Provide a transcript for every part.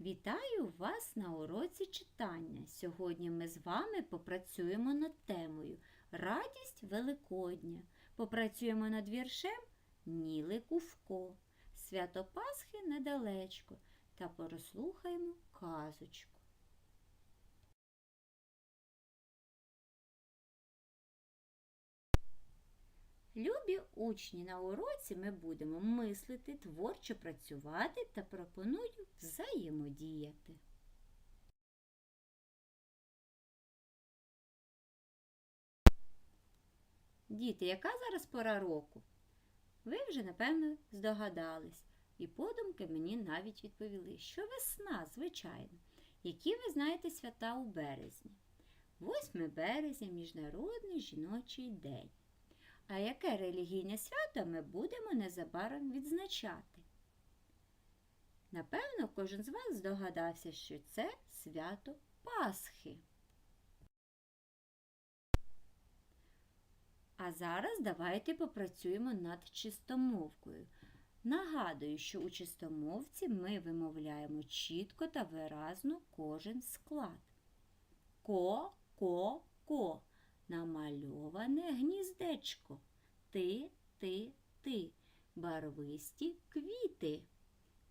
Вітаю вас на уроці читання. Сьогодні ми з вами попрацюємо над темою Радість Великодня. Попрацюємо над віршем Ніли Кувко. Свято Пасхи недалечко та прослухаємо казочку. Любі учні, на уроці ми будемо мислити, творчо працювати та пропоную взаємодіяти. Діти, яка зараз пора року? Ви вже, напевно, здогадались, і подумки мені навіть відповіли, що весна, звичайно. Які ви знаєте свята у березні? 8 березня Міжнародний жіночий день. А яке релігійне свято ми будемо незабаром відзначати? Напевно, кожен з вас здогадався, що це свято Пасхи. А зараз давайте попрацюємо над чистомовкою. Нагадую, що у чистомовці ми вимовляємо чітко та виразно кожен склад. Ко, ко, ко. Намальоване гніздечко. Ти, ти, ти. Барвисті квіти.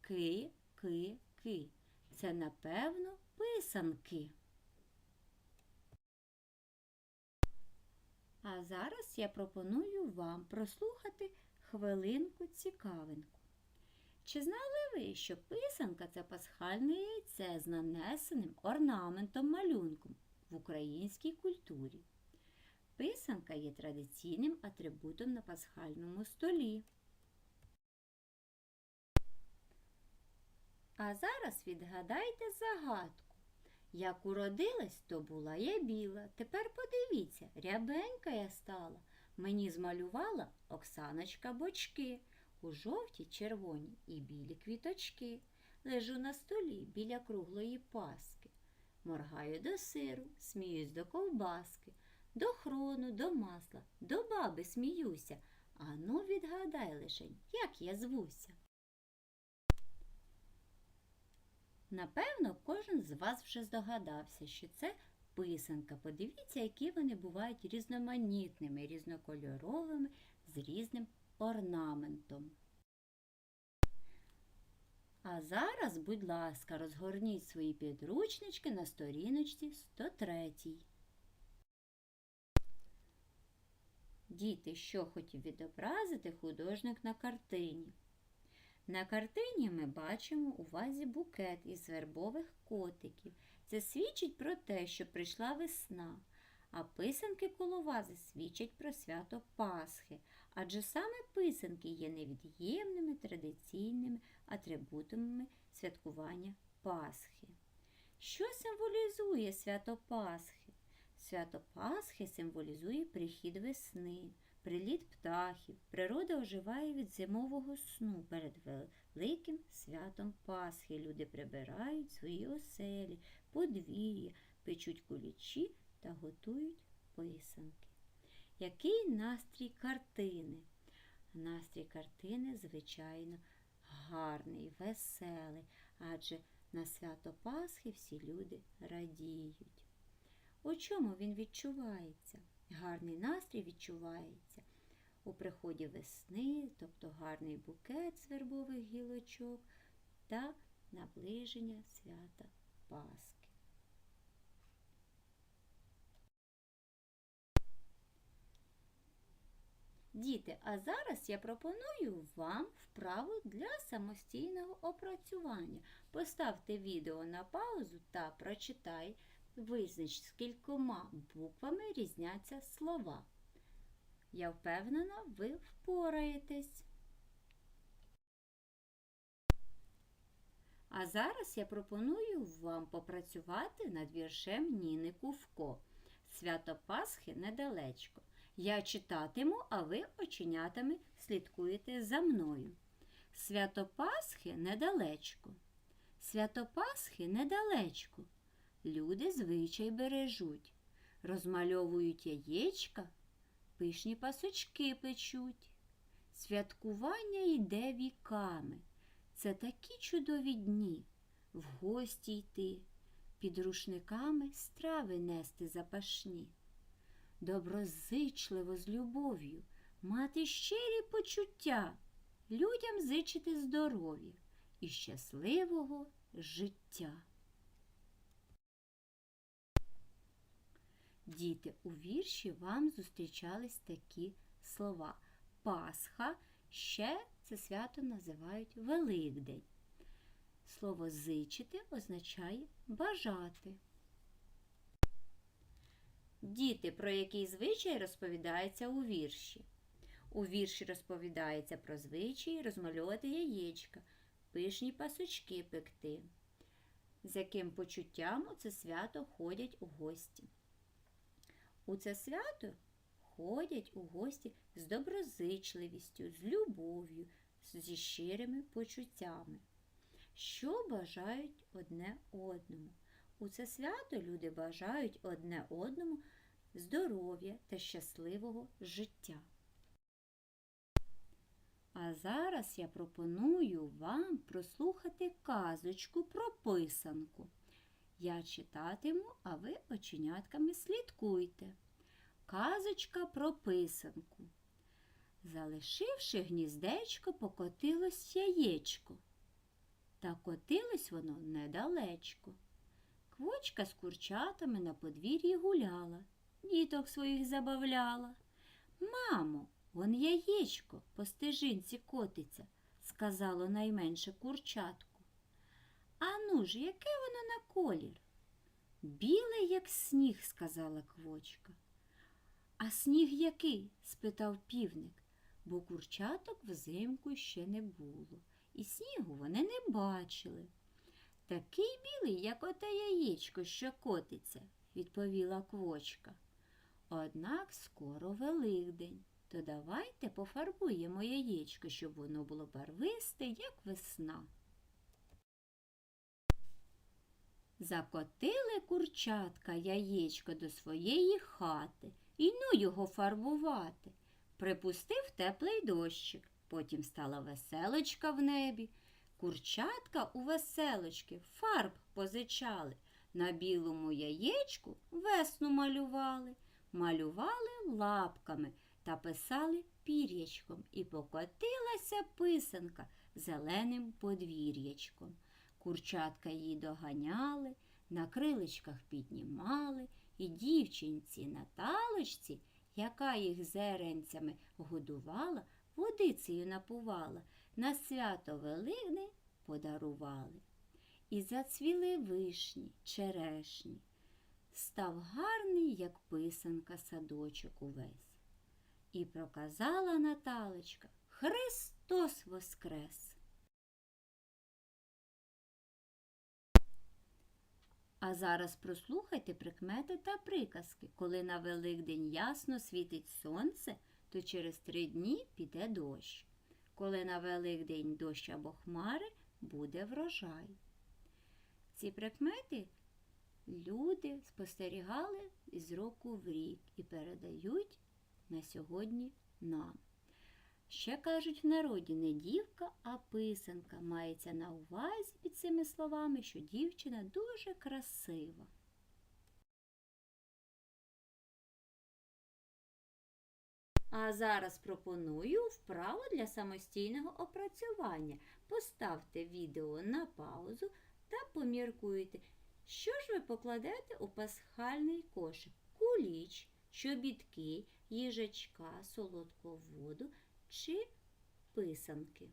Ки, ки, ки. Це, напевно, писанки. А зараз я пропоную вам прослухати хвилинку цікавинку. Чи знали ви, що писанка це пасхальне яйце з нанесеним орнаментом малюнком в українській культурі? Писанка є традиційним атрибутом на пасхальному столі. А зараз відгадайте загадку. Як уродилась, то була я біла. Тепер подивіться, рябенька я стала. Мені змалювала Оксаночка бочки у жовті, червоні і білі квіточки. Лежу на столі біля круглої паски. Моргаю до сиру, сміюсь до ковбаски, до хрону, до масла, до баби сміюся. Ану, відгадай лишень, як я звуся. Напевно, кожен з вас вже здогадався, що це писанка. Подивіться, які вони бувають різноманітними, різнокольоровими, з різним орнаментом. А зараз, будь ласка, розгорніть свої підручнички на сторіночці 103. Діти, що хотів відобразити художник на картині? На картині ми бачимо у вазі букет із вербових котиків. Це свідчить про те, що прийшла весна, а писанки коло вази свідчать про свято Пасхи, адже саме писанки є невід'ємними традиційними атрибутами святкування Пасхи. Що символізує свято Пасхи? Свято Пасхи символізує прихід весни, приліт птахів. Природа оживає від зимового сну перед великим святом Пасхи. Люди прибирають свої оселі, подвір'я, печуть кулічі та готують писанки. Який настрій картини? Настрій картини, звичайно, гарний, веселий, адже на свято Пасхи всі люди радіють. У чому він відчувається? Гарний настрій відчувається у приході весни, тобто гарний букет з вербових гілочок та наближення свята Пасхи. Діти, а зараз я пропоную вам вправу для самостійного опрацювання. Поставте відео на паузу та прочитай, визнач, скількома буквами різняться слова. Я впевнена, ви впораєтесь. А зараз я пропоную вам попрацювати над віршем Ніни Кувко. Свято Пасхи недалечко. Я читатиму, а ви оченятами слідкуєте за мною. Свято Пасхи недалечко. Свято Пасхи недалечко. Люди звичай бережуть, розмальовують яєчка, пишні пасочки печуть. Святкування йде віками. Це такі чудові дні. в гості йти, під рушниками страви нести запашні, доброзичливо з любов'ю, мати щирі почуття, людям зичити здоров'я і щасливого життя. Діти, у вірші вам зустрічались такі слова. Пасха, ще це свято називають Великдень. Слово зичити означає бажати. Діти, про який звичай розповідається у вірші. У вірші розповідається про звичай розмальовувати яєчка, пишні пасочки пекти, з яким почуттям у це свято ходять у гості. У це свято ходять у гості з доброзичливістю, з любов'ю, зі щирими почуттями, що бажають одне одному. У це свято люди бажають одне одному здоров'я та щасливого життя. А зараз я пропоную вам прослухати казочку про писанку. Я читатиму, а ви оченятками слідкуйте. Казочка про писанку. Залишивши гніздечко, покотилось яєчко. Та котилось воно недалечко. Квочка з курчатами на подвір'ї гуляла, діток своїх забавляла. Мамо, вон яєчко по стежинці котиться, сказало найменше Ану ж, яке воно на колір? Біле, як сніг, сказала квочка. А сніг який? спитав півник, бо курчаток взимку ще не було, і снігу вони не бачили. Такий білий, як оте яєчко, що котиться, відповіла квочка. Однак скоро Великдень, то давайте пофарбуємо яєчко, щоб воно було барвисте, як весна. Закотили курчатка яєчко до своєї хати і ну його фарбувати. Припустив теплий дощик, потім стала веселочка в небі. Курчатка у веселочки фарб позичали, на білому яєчку весну малювали, малювали лапками та писали пір'ячком, і покотилася писанка зеленим подвір'ячком. Курчатка її доганяли, на крилечках піднімали, і дівчинці Наталочці, яка їх зеренцями годувала, водицею напувала, на свято Великдень подарували. І зацвіли вишні, черешні. Став гарний, як писанка, садочок увесь. І проказала Наталочка Христос Воскрес! А зараз прослухайте прикмети та приказки. Коли на Великдень ясно світить сонце, то через три дні піде дощ. Коли на Великдень дощ або хмари, буде врожай. Ці прикмети люди спостерігали з року в рік і передають на сьогодні нам. Ще кажуть в народі не дівка, а писанка. Мається на увазі під цими словами, що дівчина дуже красива. А зараз пропоную вправу для самостійного опрацювання. Поставте відео на паузу та поміркуйте, що ж ви покладете у пасхальний кошик. Куліч, чобітки, їжачка, солодку воду чи писанки.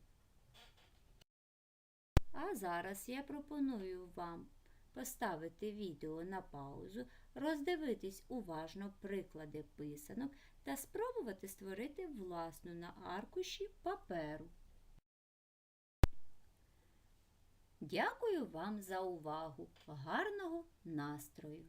А зараз я пропоную вам поставити відео на паузу, роздивитись уважно приклади писанок та спробувати створити власну на аркуші паперу. Дякую вам за увагу! Гарного настрою!